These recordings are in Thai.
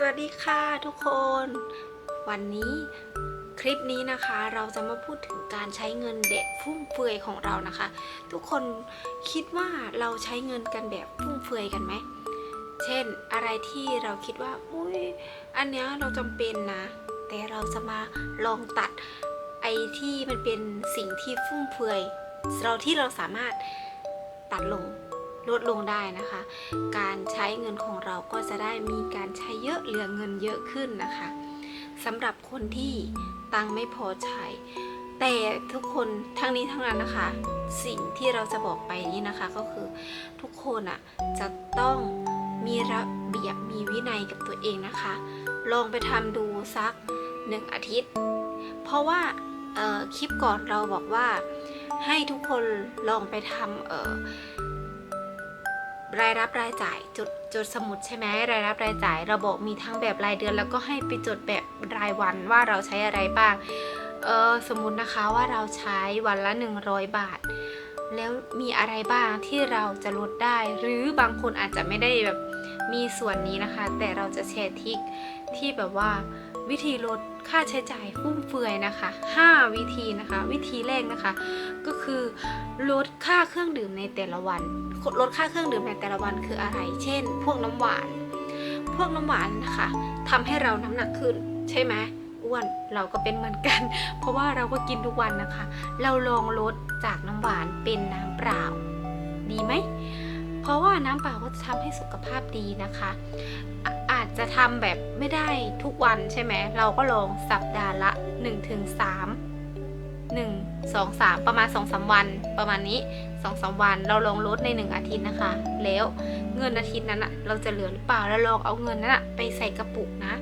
สวัสดีค่ะทุกคน วันนี้คลิปนี้นะคะเราจะมาพูดถึงการใช้เงินแบบฟุ่มเฟือยของเรานะคะ ทุกคนคิดว่าเราใช้เงินกันแบบฟุ่มเฟือยกันไหมเช่นอะไรที่เราคิดว่าอุ้ยอันเนี้ยเราจำเป็นนะ แต่เราจะมาลองตัดไอ้ที่มันเป็นสิ่งที่ฟุ่มเฟือย เราที่เราสามารถตัดลง ลดลงได้นะคะ การใช้เงินของเราก็จะได้มีการใช้เยอะเหลือเงินเยอะขึ้นนะคะสำหรับคนที่ตังค์ไม่พอใช้ แต่ทุกคนทั้งนี้ทั้งนั้นนะคะ สิ่งที่เราจะบอกไปนี้นะคะก็คือทุกคนอะจะต้องมีระเบียบมีวินัยกับตัวเองนะคะ ลองไปทำดูสักหนึ่งอาทิตย์ เพราะว่าคลิปก่อนเราบอกว่าให้ทุกคนลองไปทำเอ่อ รายรับรายจ่ายจดจดสมุดใช่ไหมรายรับรายจ่าย ระบบมีทั้งแบบรายเดือน แล้วก็ให้ไปจดแบบรายวันว่าเราใช้อะไรบ้างเออสมมตินะคะว่าเราใช้วันละ 100 บาท แล้วมีอะไรบ้างที่เราจะลดได้ หรือบางคนอาจจะไม่ได้แบบมีส่วนนี้นะคะ แต่เราจะแชร์ทิกที่แบบว่า วิธีลดค่าใช้จ่ายฟุ่มเฟือยนะคะ 5 วิธีนะคะ วิธีแรกนะคะ ก็คือลดค่าเครื่องดื่มในแต่ละวันลดค่าเครื่องดื่มในแต่ละวันคืออะไร เช่น พวกน้ำหวาน พวกน้ำหวานนะคะทำให้เราน้ำหนักขึ้นใช่ไหมอ้วนเราก็เป็นเหมือนกัน เพราะว่าเราก็กินทุกวันนะคะ เราลองลดจากน้ำหวานเป็นน้ำเปล่า ดีไหมเพราะว่าน้ำเปล่าก็จะทำให้สุขภาพดีนะคะ อาจจะทำแบบไม่ได้ทุกวันใช่ไหม เราก็ลองสัปดาห์ละ 1-3 1 2 3 ประมาณ 2-3 วัน ประมาณนี้ 2-3สวัน เราลองลดใน 1 อาทิตย์นะคะ แล้วเงินอาทิตย์นั้นอะเราจะเหลือหรือเปล่า แล้วลองเอาเงินนั้นอะไปใส่กระปุกนะ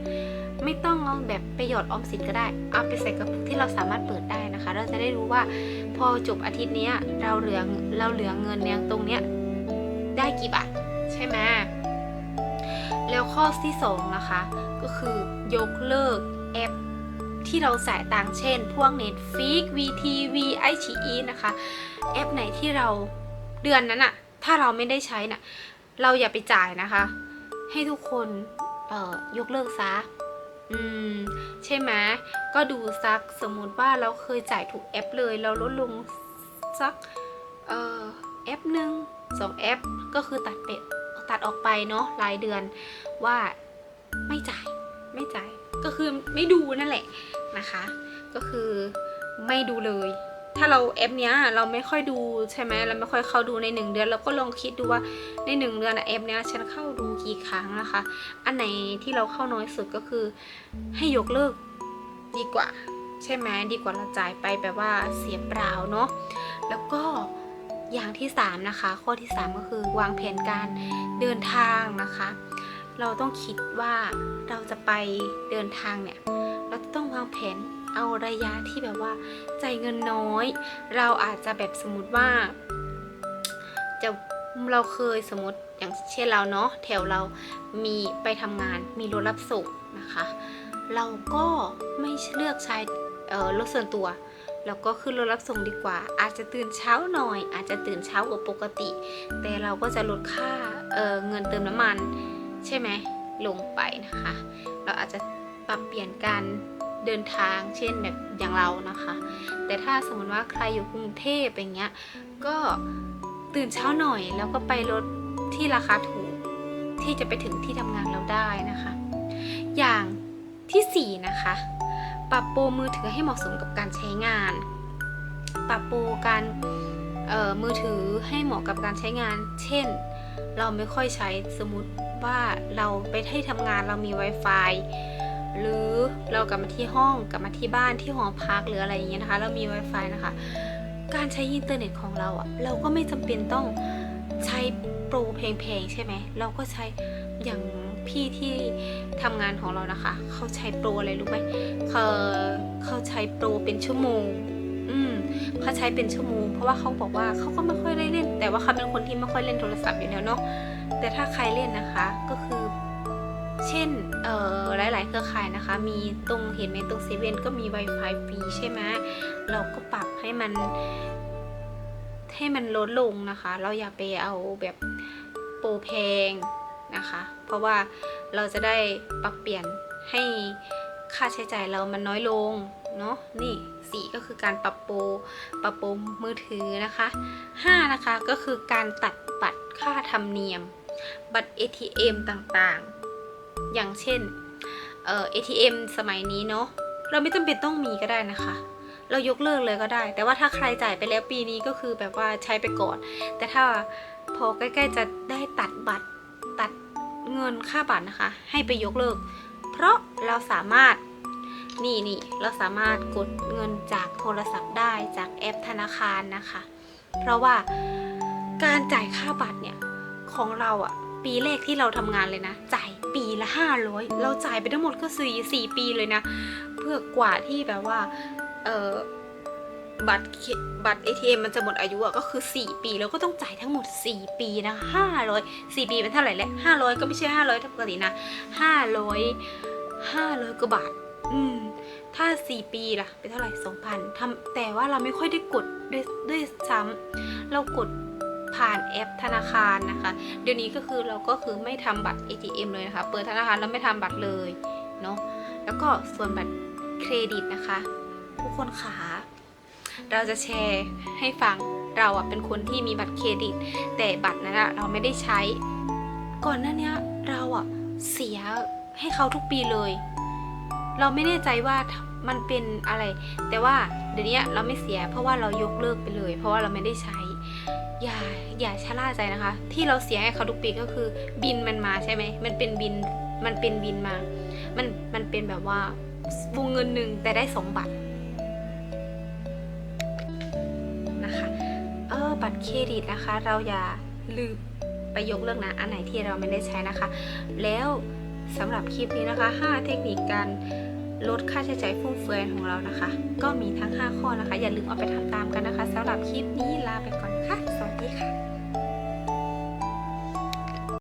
ไม่ต้องเอาแบบไปหยอดออมสินก็ได้ เอาไปใส่กระปุกที่เราสามารถเปิดได้นะคะ เราจะได้รู้ว่าพอจบอาทิตย์นี้เราเหลือเราเหลือเงินเนี่ยตรงเนี้ยได้กี่บาทใช่ไหม ข้อที่สองนะคะ ก็คือยกเลิกแอปที่เราจ่ายตังเช่น พวก Netflix VTV iQIYI นะคะ แอปไหนที่เราเดือนนั้นอะถ้าเราไม่ได้ใช้น่ะเราอย่าไปจ่ายนะคะ ให้ทุกคนเออยกเลิกซะอืมใช่ไหมก็ดูซักสมมุติว่าเราเคยจ่ายถูกแอปเลย เราลดลงสักเอ่อแอปหนึ่งสองแอปก็คือตัดไป ตัดออกไปเนาะรายเดือนว่าไม่จ่ายไม่จ่ายก็คือไม่ดูนั่นแหละนะคะ ก็คือไม่ดูเลย ถ้าเราแอปเนี้ยเราไม่ค่อยดูใช่ไหมเราไม่ค่อยเข้าดูในหนึ่งเดือนเราก็ลองคิดดูว่าในหนึ่งเดือนอะแอปเนี้ยฉันเข้าดูกี่ครั้งนะคะ อันไหนที่เราเข้าน้อยสุดก็คือให้ยกเลิกดีกว่า ใช่ไหมดีกว่าเราจ่ายไปแบบว่าเสียเปล่าเนาะแล้วก็ อย่างที่สามนะคะ ข้อที่สามก็คือวางแผนการเดินทางนะคะ เราต้องคิดว่าเราจะไปเดินทางเนี่ย เราต้องวางแผนเอาระยะที่แบบว่าจ่ายเงินน้อย เราอาจจะแบบสมมติว่า จะเราเคยสมมติอย่างเช่นเราเนาะแถวเรามีไปทำงานมีรถรับส่งนะคะ เราก็ไม่เลือกใช้รถส่วนตัว แล้วก็ขึ้นรถรับส่งดีกว่า อาจจะตื่นเช้าหน่อย อาจจะตื่นเช้ากว่าปกติ แต่เราก็จะลดค่าเเงินเติมน้ำมัน ใช่ไหมลงไปนะคะ เราอาจจะปรับเปลี่ยนการเดินทางเช่นแบบอย่างเรานะคะ แต่ถ้าสมมติว่าใครอยู่กรุงเทพอย่างเงี้ยก็ตื่นเช้าหน่อย แล้วก็ไปรถที่ราคาถูกที่จะไปถึงที่ทำงานเราได้นะคะ อย่างที่ 4 นะคะ ปรับโปรมือถือให้เหมาะสมกับการใช้งาน ปรับโปรการมือถือให้เหมาะกับการใช้งาน เช่น เราไม่ค่อยใช้สมมติว่าเราไปที่ทำงานเรามี Wi-Fi หรือเรากลับมาที่ห้องกลับมาที่บ้านที่หอพักหรืออะไรอย่างเงี้ยนะคะ เรามี Wi-Fi นะคะ การใช้อินเทอร์เน็ตของเราอะเราก็ไม่จำเป็นต้องใช้โปรแพงๆใช่ไหมเราก็ใช้อย่าง พี่ที่ทำงานของเรานะคะ เขาใช้โปรอะไรรู้ไหมเขาเขาใช้โปรเป็นชั่วโมง อืมเขาใช้เป็นชั่วโมง เพราะว่าเขาบอกว่าเขาก็ไม่ค่อยได้เล่น แต่ว่าเขาเป็นคนที่ไม่ค่อยเล่นโทรศัพท์อยู่แล้วเนาะแต่ถ้าใครเล่นนะคะก็คือเช่น เอ่อ หลาย ๆ เครือข่ายนะคะ มีตรงเห็นไหมตรงเซเว่นก็มี Wi-Fi ฟรีใช่ไหมเราก็ปรับให้มัน ให้มันลดลงนะคะ เราอย่าไปเอาแบบโปรแพง นะคะ เพราะว่าเราจะได้ปรับเปลี่ยนให้ค่าใช้จ่ายเรามันน้อยลงเนาะนี่สี่ก็คือการปรับโปรปรับโปรมือถือนะคะห้านะคะก็คือการตัดบัตรค่าธรรมเนียม บัตร ATM ต่างๆ อย่างเช่นเอ่อ ATM สมัยนี้เนาะเราไม่จำเป็นต้องมีก็ได้นะคะ เรายกเลิกเลยก็ได้ แต่ว่าถ้าใครจ่ายไปแล้วปีนี้ก็คือแบบว่าใช้ไปก่อน แต่ถ้าพอใกล้ๆจะได้ตัดบัตร ตัดเงินค่าบัตรนะคะ ให้ไปยกเลิก เพราะเราสามารถนี่นี่เราสามารถกดเงินจากโทรศัพท์ได้จากแอปธนาคารนะคะ เพราะว่าการจ่ายค่าบัตรเนี่ยของเราอะปีแรกที่เราทำงานเลยนะ จ่ายปีละ 500 เราจ่ายไปทั้งหมดก็สี่สี่ปีเลยนะ เพื่อกว่าที่แบบว่าเออ บัตรบัตร ATM มันจะหมดอายุอะก็คือ 4 ปีแล้วก็ต้องจ่ายทั้งหมด 4 ปีนะ500 4 ปีเป็นเท่าไหร่แล้ว500 ก็ไม่ใช่ 500ถ้าปกตินะ 500 500กว่าบาท อืม ถ้า 4 ปีล่ะ เป็นเท่าไหร่ 2,000ทำแต่ว่าเราไม่ค่อยได้กดด้วยด้วยซ้ำเรากดผ่านแอปธนาคารนะคะ เดี๋ยวนี้ก็คือเราก็คือไม่ทำบัตร ATM เลยนะคะ เปิดธนาคารแล้วไม่ทำบัตรเลย เนาะ แล้วก็ส่วนบัตรเครดิตนะคะ ทุกคนขา เราจะแชร์ให้ฟังเราอะเป็นคนที่มีบัตรเครดิต แต่บัตรนั้นอะเราไม่ได้ใช้ ก่อนหน้านี้เราอะเสียให้เขาทุกปีเลย เราไม่แน่ใจว่ามันเป็นอะไร แต่ว่าเดี๋ยวนี้เราไม่เสีย เพราะว่าเรายกเลิกไปเลย เพราะว่าเราไม่ได้ใช้ อย่าอย่าชะล่าใจนะคะ ที่เราเสียให้เขาทุกปีก็คือบินมันมาใช่ไหมมันเป็นบินมันเป็นบินมา มันมันเป็นแบบว่าวงเงินหนึ่งแต่ได้สองบัตร บัตรเครดิตนะคะ เราอย่าลืมไปยกเลิกนะ อันไหนที่เราไม่ได้ใช้นะคะ แล้วสำหรับคลิปนี้นะคะ 5 เทคนิคการลดค่าใช้จ่ายฟุ่มเฟือยของเรานะคะ ก็มีทั้ง 5 ข้อนะคะ อย่าลืมเอาไปทำตามกันนะคะสำหรับคลิปนี้ลาไปก่อนค่ะ